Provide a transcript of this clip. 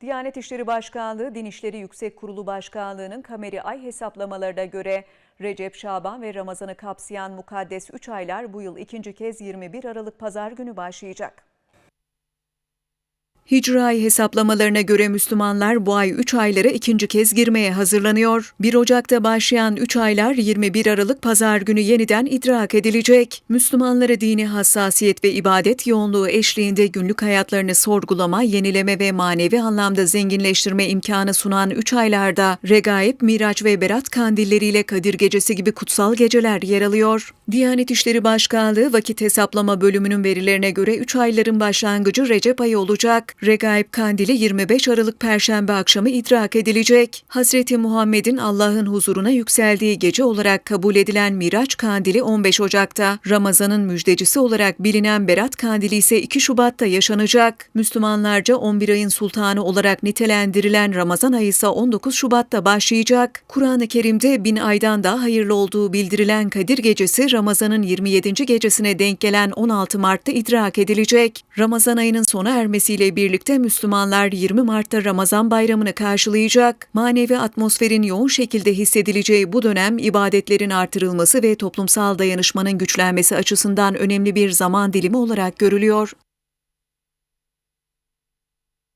Diyanet İşleri Başkanlığı, Din İşleri Yüksek Kurulu Başkanlığı'nın kameri ay hesaplamalarına göre Recep, Şaban ve Ramazan'ı kapsayan mukaddes 3 aylar bu yıl ikinci kez 21 Aralık Pazar günü başlayacak. Hicri ay hesaplamalarına göre Müslümanlar bu ay 3 aylara ikinci kez girmeye hazırlanıyor. 1 Ocak'ta başlayan 3 aylar 21 Aralık Pazar günü yeniden idrak edilecek. Müslümanlara dini hassasiyet ve ibadet yoğunluğu eşliğinde günlük hayatlarını sorgulama, yenileme ve manevi anlamda zenginleştirme imkanı sunan 3 aylarda Regaib, Miraç ve Berat kandilleriyle Kadir Gecesi gibi kutsal geceler yer alıyor. Diyanet İşleri Başkanlığı vakit hesaplama bölümünün verilerine göre 3 ayların başlangıcı Recep ayı olacak. Regaib Kandili 25 Aralık Perşembe akşamı idrak edilecek. Hazreti Muhammed'in Allah'ın huzuruna yükseldiği gece olarak kabul edilen Miraç Kandili 15 Ocak'ta, Ramazan'ın müjdecisi olarak bilinen Berat Kandili ise 2 Şubat'ta yaşanacak. Müslümanlarca 11 ayın sultanı olarak nitelendirilen Ramazan ayı ise 19 Şubat'ta başlayacak. Kur'an-ı Kerim'de bin aydan daha hayırlı olduğu bildirilen Kadir Gecesi Ramazan'ın 27. gecesine denk gelen 16 Mart'ta idrak edilecek. Ramazan ayının sona ermesiyle birlikte Müslümanlar 20 Mart'ta Ramazan bayramını karşılayacak. Manevi atmosferin yoğun şekilde hissedileceği bu dönem ibadetlerin artırılması ve toplumsal dayanışmanın güçlenmesi açısından önemli bir zaman dilimi olarak görülüyor.